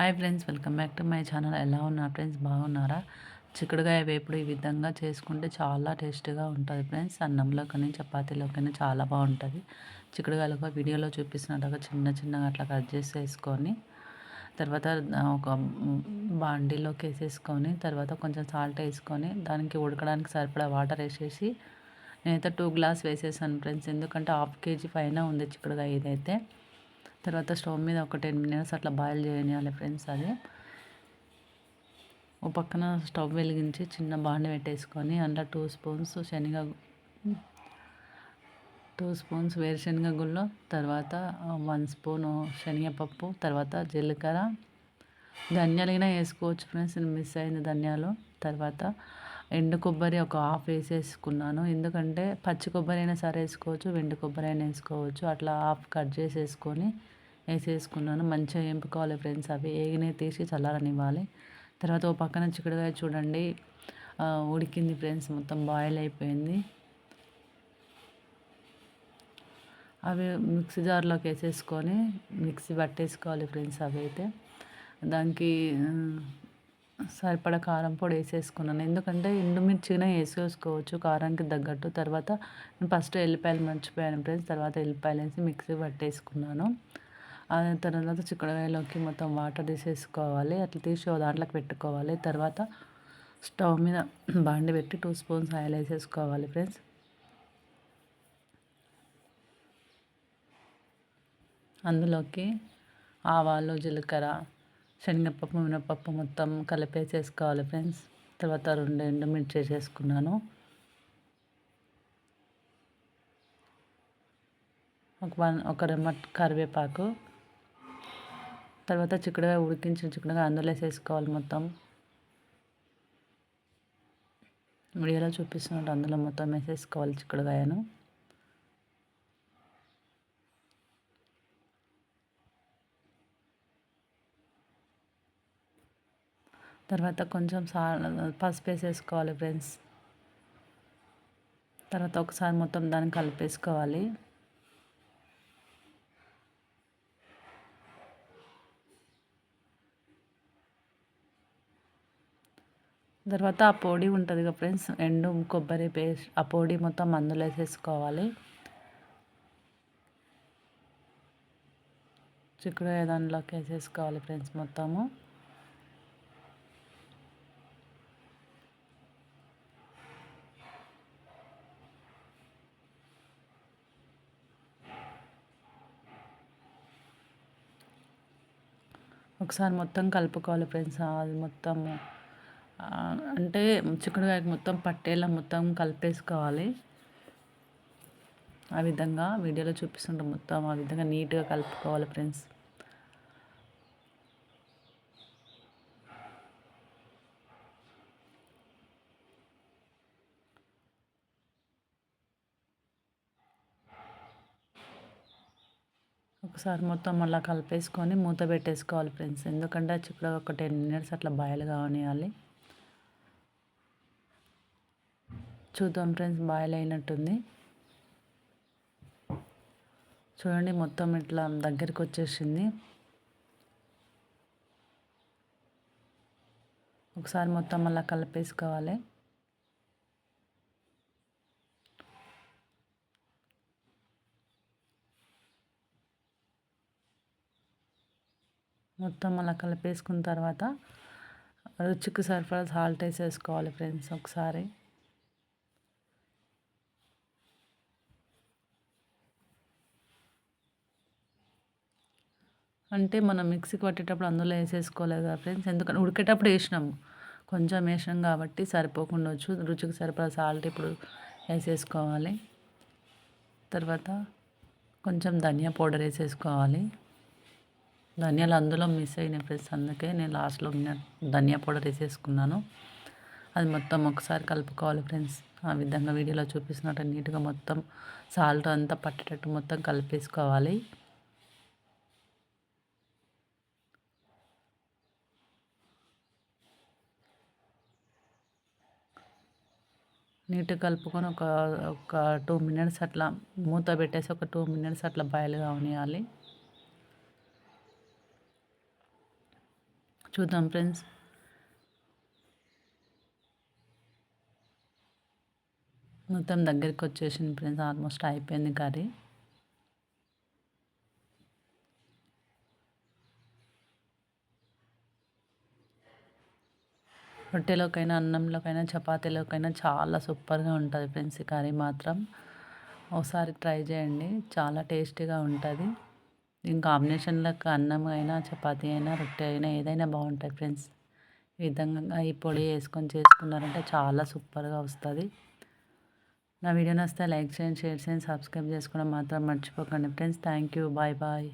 Hi friends welcome back to my channel ఎలా ఉన్నారు friends బాగున్నారా? చిక్కుడుగాయ వేపుడు ఈ విధంగా చేసుకుంటే చాలా టేస్టీగా ఉంటుంది ఫ్రెండ్స్ అన్నంలో కానీ చపాతీలో కానీ చాలా బాగుంటుంది. చిక్కుడుగాయలు ఒక వీడియోలో చూపిస్తున్నట్టుగా చిన్న చిన్నగా అట్లా కట్ చేసి వేసుకొని తర్వాత ఒక బాండీలోకి వేసేసుకొని తర్వాత కొంచెం సాల్ట్ వేసుకొని దానికి ఉడకడానికి సరిపడా వాటర్ వేసేసి నేనైతే టూ గ్లాస్ వేసేసాను ఫ్రెండ్స్ ఎందుకంటే హాఫ్ కేజీ పైన ఉంది చిక్కుడుగాయ ఇదైతే. తర్వాత స్టవ్ మీద ఒక టెన్ మినిట్స్ అట్లా బాయిల్ చేయనియాలి ఫ్రెండ్స్ అది. ఓ పక్కన స్టవ్ వెలిగించి చిన్న బాండి పెట్టేసుకొని అందులో టూ స్పూన్స్ శనగ టూ స్పూన్స్ వేరుశనగ గుళ్ళు తర్వాత వన్ స్పూన్ శనగపప్పు తర్వాత జీలకర్ర. ధనియాలు అయినా వేసుకోవచ్చు ఫ్రెండ్స్ మిస్ అయింది ధనియాలు. తర్వాత ఎండు కొబ్బరి ఒక హాఫ్ వేసేసుకున్నాను. ఎందుకంటే పచ్చి కొబ్బరి అయినా సరే వేసుకోవచ్చు ఎండు కొబ్బరి అయినా వేసుకోవచ్చు. అట్లా హాఫ్ కట్ చేసేసుకొని వేసేసుకున్నాను. మంచిగా ఎంపుకోవాలి ఫ్రెండ్స్? అవి ఏగినే తీసి చల్లారనివ్వాలి. తర్వాత ఓ పక్కన చిక్కుడుగా చూడండి. ఉడికింది ఫ్రెండ్స్. మొత్తం బాయిల్ అయిపోయింది. అవి మిక్సీ జార్లోకి వేసేసుకొని మిక్సీ పట్టేసుకోవాలి ఫ్రెండ్స్ అవి అయితే. దానికి సరిపడ కారం పొడి వేసేసుకున్నాను. ఎందుకంటే ఎండుమిర్చిగా వేసేసుకోవచ్చు కారానికి తగ్గట్టు. తర్వాత ఫస్ట్ ఎల్లిపాయలు మర్చిపోయాను ఫ్రెండ్స్. తర్వాత ఎల్లిపాయలు వేసి మిక్సీ పట్టేసుకున్నాను. తర్వాత చిక్కుడుకాయలోకి మొత్తం వాటర్ తీసేసుకోవాలి. అట్లా తీసి దాంట్లోకి పెట్టుకోవాలి. తర్వాత స్టవ్ మీద బాండి పెట్టి టూ స్పూన్స్ ఆయిల్ వేసేసుకోవాలి ఫ్రెండ్స్. అందులోకి ఆవాలు జీలకర్ర శనగపప్పు మినపప్పు మొత్తం కలిపేసేసుకోవాలి ఫ్రెండ్స్. తర్వాత రెండు ఎండుమిర్చి వేసేసుకున్నాను ఒక వన్ ఒక రెమ్మ కరివేపాకు. తర్వాత చిక్కుడుగా ఉడికించిన చిక్కుడుగా అందులో వేసేసుకోవాలి మొత్తం. వీడియోలో చూపిస్తున్నట్టు అందులో మొత్తం వేసేసుకోవాలి చిక్కుడుగాయను. తర్వాత కొంచెం సా పసుపు వేసేసుకోవాలి ఫ్రెండ్స్. తర్వాత ఒకసారి మొత్తం దాన్ని కలిపేసుకోవాలి. తర్వాత ఆ పొడి ఉంటుంది కదా ఫ్రెండ్స్ ఎండు కొబ్బరి పేస్ట్ ఆ పొడి మొత్తం మందులు వేసేసుకోవాలి. చిక్కుడు దానిలోకి వేసేసుకోవాలి ఫ్రెండ్స్ మొత్తము. ఒకసారి మొత్తం కలుపుకోవాలి ఫ్రెండ్స్. అది మొత్తము. అంటే చిక్కుడుకాయకి మొత్తం పట్టేలా మొత్తం కలిపేసుకోవాలి. ఆ విధంగా వీడియోలో చూపిస్తుంటే మొత్తం. ఆ విధంగా నీట్గా కలుపుకోవాలి ఫ్రెండ్స్. ఒకసారి మొత్తం మళ్ళీ కలిపేసుకొని మూత పెట్టేసుకోవాలి ఫ్రెండ్స్. ఎందుకంటే చిక్కుడు ఒక టెన్ మినిట్స్ అట్లా బాయిల్ కావనియాలి చూద్దాం ఫ్రెండ్స్ బాయిల్ అయినట్టుంది. చూడండి మొత్తం ఇట్లా దగ్గరికి వచ్చేసింది. ఒకసారి మొత్తం అలా కలిపేసుకోవాలి. మొత్తం అలా కలిపేసుకున్న తర్వాత రుచికి సరిపడా సాల్ట్ వేసేసుకోవాలి ఫ్రెండ్స్ ఒకసారి. అంటే మనం మిక్సీకి పట్టేటప్పుడు అందులో వేసేసుకోలేదు కదా ఫ్రెండ్స్ ఎందుకంటే ఉడికేటప్పుడు వేసినాము కొంచెం వేసినాం కాబట్టి సరిపోకుండా వచ్చు రుచికి సరిపడా సాల్ట్ ఇప్పుడు వేసేసుకోవాలి. తర్వాత కొంచెం ధనియా పౌడర్ వేసేసుకోవాలి. ధనియాలు అందులో మిస్ అయినాయి ఫ్రెండ్స్. అందుకే నేను లాస్ట్లో ధనియా పౌడర్ వేసేసుకున్నాను. అది మొత్తం ఒకసారి కలుపుకోవాలి ఫ్రెండ్స్. ఆ విధంగా వీడియోలో చూపిస్తున్నట్టు నీట్గా మొత్తం సాల్ట్ అంతా పట్టేటట్టు మొత్తం కలిపేసుకోవాలి. నీట్గా కలుపుకొని ఒక ఒక టూ మినిట్స్ అట్లా మూత పెట్టేసి ఒక టూ మినిట్స్ అట్లా బాయిల్ కావనియాలి చూద్దాం ఫ్రెండ్స్. మొత్తం దగ్గరికి వచ్చేసింది ఫ్రెండ్స్ ఆల్మోస్ట్ అయిపోయింది కర్రీ. రొట్టెలోకైనా అన్నంలోకైనా చపాతీలోకైనా చాలా సూపర్గా ఉంటుంది ఫ్రెండ్స్ ఈ కర్రీ మాత్రం. ఒకసారి ట్రై చేయండి చాలా టేస్టీగా ఉంటుంది. దీని కాంబినేషన్లకు అన్నం అయినా చపాతీ అయినా రొట్టె అయినా ఏదైనా బాగుంటుంది ఫ్రెండ్స్ ఈ విధంగా ఈ పొడి వేసుకొని చేసుకున్నారంటే చాలా సూపర్గా వస్తుంది. నా వీడియో నచ్చితే లైక్ చేయండి షేర్ చేయండి సబ్స్క్రైబ్ చేసుకోవడం మాత్రం మర్చిపోకండి. Friends thank you bye bye